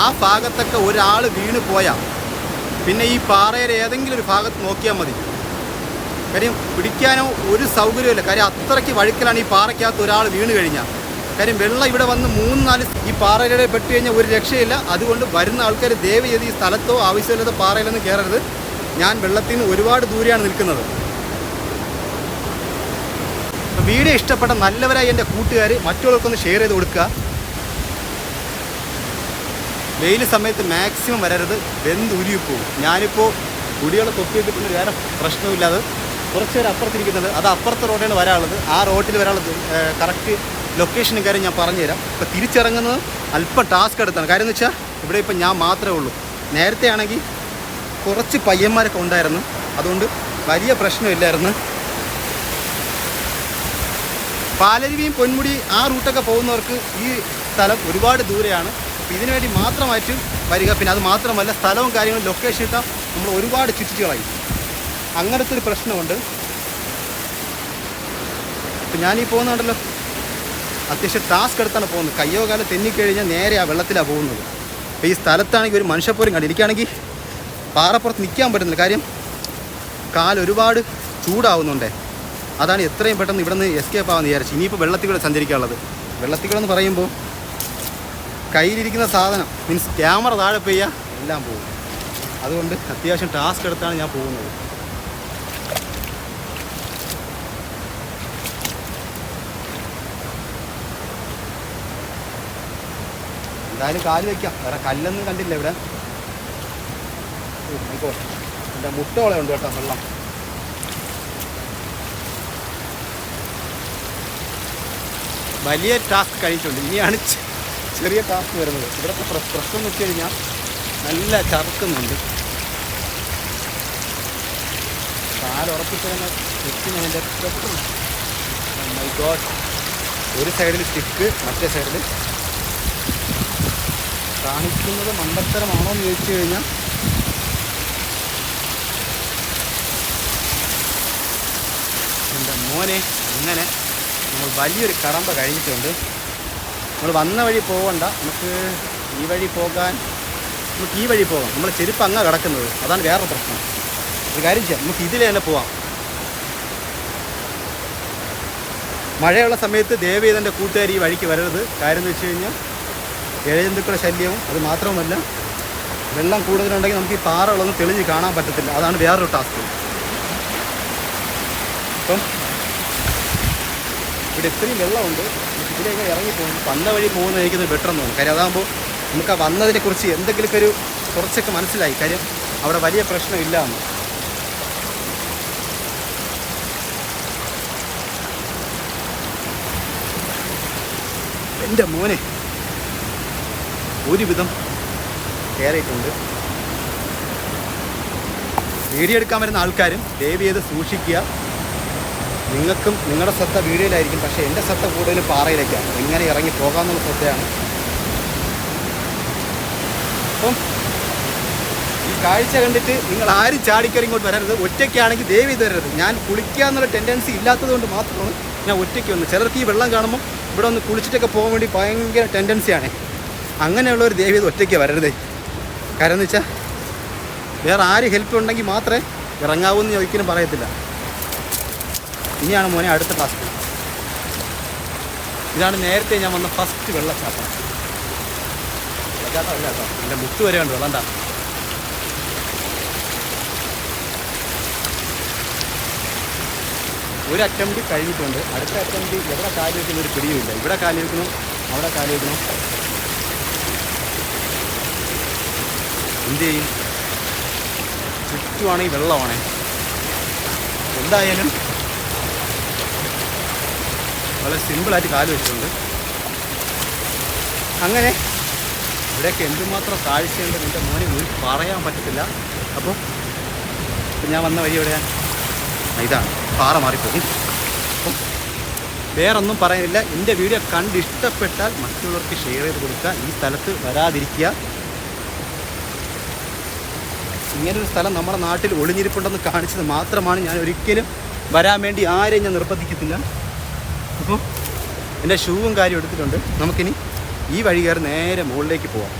ആ ഭാഗത്തൊക്കെ ഒരാൾ വീണ് പോയാൽ പിന്നെ ഈ പാറയുടെ ഏതെങ്കിലും ഒരു ഭാഗത്ത് നോക്കിയാൽ മതി. കാര്യം പിടിക്കാനോ ഒരു സൗകര്യമില്ല കാര്യം അത്രയ്ക്ക് വഴുക്കലാണ് ഈ പാറയ്ക്കകത്ത് ഒരാൾ വീണ് കഴിഞ്ഞാൽ കാര്യം വെള്ളം ഇവിടെ വന്ന് മൂന്ന് നാല് ഈ പാറയുടെ പെട്ട് കഴിഞ്ഞാൽ ഒരു രക്ഷയില്ല. അതുകൊണ്ട് വരുന്ന ആൾക്കാർ ദയവ് ചെയ്ത് ഈ സ്ഥലത്തോ ആവശ്യമില്ലാത്ത പാറയിലൊന്നും കയറരുത്. ഞാൻ വെള്ളത്തിൽ നിന്ന് ഒരുപാട് ദൂരെയാണ് നിൽക്കുന്നത്. വീഡിയോ ഇഷ്ടപ്പെട്ട നല്ലവരായി എന്റെ കൂട്ടുകാർ മറ്റുള്ളവർക്കൊന്ന് ഷെയർ ചെയ്ത് കൊടുക്കുക. വെയിൽ സമയത്ത് മാക്സിമം വരരുത്. വെന്ത് ഉരുകിപ്പോവും. ഞാനിപ്പോൾ കുടികളെ തൊപ്പിയൊക്കെ പിന്നെ വേറെ പ്രശ്നമില്ലാതെ കുറച്ച് പേര് അപ്പുറത്തിരിക്കുന്നത് അത് അപ്പുറത്തെ റോഡിലാണ് വരാനുള്ളത്. ആ റോട്ടിൽ വരാനുള്ളത് കറക്റ്റ് ലൊക്കേഷനും കാര്യം ഞാൻ പറഞ്ഞുതരാം. ഇപ്പോൾ തിരിച്ചിറങ്ങുന്നത് അല്പം ടാസ്ക് എടുത്താണ്. കാര്യം എന്ന് വെച്ചാൽ ഇവിടെ ഇപ്പം ഞാൻ മാത്രമേ ഉള്ളൂ. നേരത്തെ ആണെങ്കിൽ കുറച്ച് പയ്യന്മാരൊക്കെ ഉണ്ടായിരുന്നു. അതുകൊണ്ട് വലിയ പ്രശ്നമില്ലായിരുന്നു. പാലരുവിയും പൊന്മുടി ആ റൂട്ടൊക്കെ പോകുന്നവർക്ക് ഈ സ്ഥലം ഒരുപാട് ദൂരെയാണ്. അപ്പോൾ ഇതിനു വേണ്ടി മാത്രമായിട്ട് വരിക. പിന്നെ അത് മാത്രമല്ല സ്ഥലവും കാര്യങ്ങളും ലൊക്കേഷൻ ഇട്ടാൽ നമ്മൾ ഒരുപാട് ചുറ്റിച്ച് അങ്ങനത്തെ ഒരു പ്രശ്നമുണ്ട്. ഇപ്പം ഞാനീ പോകുന്നുണ്ടല്ലോ. അത്യാവശ്യം ടാസ്ക് എടുത്താണ് പോകുന്നത്. കയ്യോ കാലം തെന്നിക്കഴിഞ്ഞാൽ നേരെ ആ വെള്ളത്തിലാണ് പോകുന്നത്. അപ്പോൾ ഈ സ്ഥലത്താണെങ്കിൽ ഒരു മനുഷ്യപ്പോലും കണ്ടു എനിക്കാണെങ്കിൽ പാറപ്പുറത്ത് നിൽക്കാൻ പറ്റുന്നില്ല. കാര്യം കാൽ ഒരുപാട് ചൂടാവുന്നുണ്ടേ. അതാണ് എത്രയും പെട്ടെന്ന് ഇവിടെ നിന്ന് എസ്കേപ്പ് ആവാന്ന് വിചാരിച്ചു ഇനിയിപ്പോൾ വെള്ളത്തിൽ കൂടെ സഞ്ചരിക്കാനുള്ളത്. വെള്ളത്തിൽ കൂടെ എന്ന് പറയുമ്പോൾ കയ്യിലിരിക്കുന്ന സാധനം. മീൻസ് ക്യാമറ താഴെ പെയ്യാ എല്ലാം പോകും. അതുകൊണ്ട് അത്യാവശ്യം ടാസ്ക് എടുത്താണ് ഞാൻ പോകുന്നത്. എന്തായാലും കാൽ വയ്ക്കാം വേറെ കല്ലൊന്നും കണ്ടില്ല ഇവിടെ. എന്റെ മുട്ടോളെ ഉണ്ട് കേട്ടോ വെള്ളം. വലിയ ടാസ്ക് കഴിഞ്ഞിട്ടുണ്ട്. ഇനിയാണ് ചെറിയ കാസ്റ്റ് വരുന്നത്. ഇവിടുത്തെ പ്രശ്നം എന്ന് വെച്ച് കഴിഞ്ഞാൽ നല്ല ചറുക്കുന്നുണ്ട്. കാലുറപ്പിച്ച് നിൽക്കുന്നതിന്റെ പ്രശ്നം മൈ ഗോഡ് ഒരു സൈഡിൽ സ്റ്റിക്ക് മറ്റേ സൈഡിൽ കാണിക്കുന്നത് മണ്ടത്തരമാണോ എന്ന് ചോദിച്ചു കഴിഞ്ഞാൽ എന്റെ മോനെ അങ്ങനെ നമ്മൾ വലിയൊരു കടമ്പ കഴിഞ്ഞിട്ടുണ്ട്. നമ്മൾ വന്ന വഴി പോകണ്ട നമുക്ക് ഈ വഴി പോകാൻ നമുക്ക് ഈ വഴി പോകാം നമ്മൾ ചെരുപ്പ് അങ്ങ് കിടക്കുന്നത്. അതാണ് വേറെ പ്രശ്നം. ഒരു കാര്യം ചെയ്യാം. നമുക്ക് ഇതിൽ തന്നെ പോവാം. മഴയുള്ള സമയത്ത് ദേവീതന്റെ കൂട്ടുകാർ ഈ വഴിക്ക് വരരുത്. കാര്യം എന്ന് വെച്ച് കഴിഞ്ഞാൽ ഇഴജന്തുക്കളുടെ ശല്യവും അത് മാത്രവുമല്ല വെള്ളം കൂടുതലുണ്ടെങ്കിൽ നമുക്ക് ഈ പാറകളൊന്നും തെളിഞ്ഞ് കാണാൻ പറ്റത്തില്ല. അതാണ് വേറൊരു ടാസ്ക്. അപ്പം ഇവിടെ ഇത്രയും വെള്ളമുണ്ട്. ഇതിലേക്ക് ഇറങ്ങി പോകും വന്ന വഴി പോകുന്നത് എനിക്കത് ബെറ്റർ എന്ന് തോന്നുന്നു കാര്യം അതാകുമ്പോൾ നമുക്ക് ആ വന്നതിനെ കുറിച്ച് എന്തെങ്കിലുമൊക്കെ ഒരു കുറച്ചൊക്കെ മനസ്സിലായി. കാര്യം അവിടെ വലിയ പ്രശ്നമില്ല എന്ന് എന്റെ മോനെ ഒരുവിധം കയറിയിട്ടുണ്ട്. വീഡിയോ എടുക്കാൻ വരുന്ന ആൾക്കാരും ദയവ് ചെയ്ത് സൂക്ഷിക്കുക. നിങ്ങൾക്കും നിങ്ങളുടെ ശ്രദ്ധ വീഡിയോയിലായിരിക്കും പക്ഷേ എന്റെ ശ്രദ്ധ കൂടുതലും പാറയിലേക്കാണ്. എങ്ങനെ ഇറങ്ങി പോകാമെന്നുള്ള ശ്രദ്ധയാണ്. അപ്പം ഈ കാഴ്ച കണ്ടിട്ട് നിങ്ങൾ ആരും ചാടിക്കറി ഇങ്ങോട്ട് വരരുത്. ഒറ്റയ്ക്കാണെങ്കിൽ ദേവി തരരുത് ഞാൻ കുളിക്കുക എന്നുള്ള ടെൻഡൻസി ഇല്ലാത്തതുകൊണ്ട് മാത്രമാണ് ഞാൻ ഒറ്റയ്ക്ക് വന്നു ചിലർക്ക് ഈ വെള്ളം കാണുമ്പോൾ ഇവിടെ ഒന്ന് കുളിച്ചിട്ടൊക്കെ പോകാൻ വേണ്ടി ഭയങ്കര ടെൻഡൻസിയാണ് അങ്ങനെയുള്ളവർ ഒരു ദേവി ഒറ്റയ്ക്ക് വരരുതേ. കാരണം എന്ന് വെച്ചാൽ വേറെ ആര് ഹെൽപ്പ് ഉണ്ടെങ്കിൽ മാത്രമേ ഇറങ്ങാവൂ എന്ന് ഒരിക്കലും പറയത്തില്ല. ഇനിയാണ് മോനെ അടുത്ത ടാസ്ക് ഇതാണ് നേരത്തെ ഞാൻ വന്ന ഫസ്റ്റ് വെള്ളച്ചാട്ടം. വെള്ളച്ചാട്ടം അല്ല എന്റെ മുത്ത് വരെ ഉണ്ട് വെള്ളം ഒരു അറ്റംപ്റ്റ് കഴിഞ്ഞിട്ടുണ്ട്. അടുത്ത അറ്റംപ്റ്റ് എവിടെ കാലി വെക്കുന്ന ഒരു പിടിയുമില്ല. ഇവിടെ കാലി വെക്കണം അവിടെ കാലി വെക്കണം എന്ത് ചെയ്യും? ചുറ്റുവാണെങ്കിൽ വെള്ളമാണേ. എന്തായാലും വളരെ സിമ്പിളായിട്ട് കാൽ വെച്ചിട്ടുണ്ട്. അങ്ങനെ ഇവിടെയൊക്കെ എന്തുമാത്രം കാഴ്ചയുണ്ട് എന്റെ മോനെ ഒരു പറയാൻ പറ്റത്തില്ല. അപ്പോൾ ഞാൻ വന്ന വഴി എവിടെയാണ് ഇതാണ്. പാറ മാറിപ്പോകും അപ്പം വേറൊന്നും പറയുന്നില്ല എന്റെ വീഡിയോ കണ്ട് ഇഷ്ടപ്പെട്ടാൽ മറ്റുള്ളവർക്ക് ഷെയർ ചെയ്ത് കൊടുക്കുക. ഈ സ്ഥലത്ത് വരാതിരിക്കുക. ഇങ്ങനൊരു സ്ഥലം നമ്മുടെ നാട്ടിൽ ഒളിഞ്ഞിരിപ്പുണ്ടെന്ന് കാണിച്ചത് മാത്രമാണ് ഞാൻ ഒരിക്കലും വരാൻ വേണ്ടി ആരെയും ഞാൻ നിർബന്ധിക്കത്തില്ല. അപ്പോൾ എന്റെ ഷൂവും കാര്യം എടുത്തിട്ടുണ്ട്. നമുക്കിനി ഈ വഴി കയറി നേരെ മുകളിലേക്ക് പോവാം.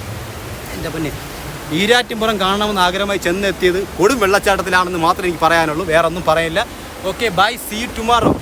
എന്റെ പൊന്നെ? ഈരാറ്റിൻപുറം കാണണമെന്ന് ആഗ്രഹമായി ചെന്നെത്തിയത് കൊടും വെള്ളച്ചാട്ടത്തിലാണെന്ന് മാത്രമേ എനിക്ക് പറയാനുള്ളൂ. വേറെ ഒന്നും പറയില്ല ഓക്കെ ബൈ സീ ടുമാറോ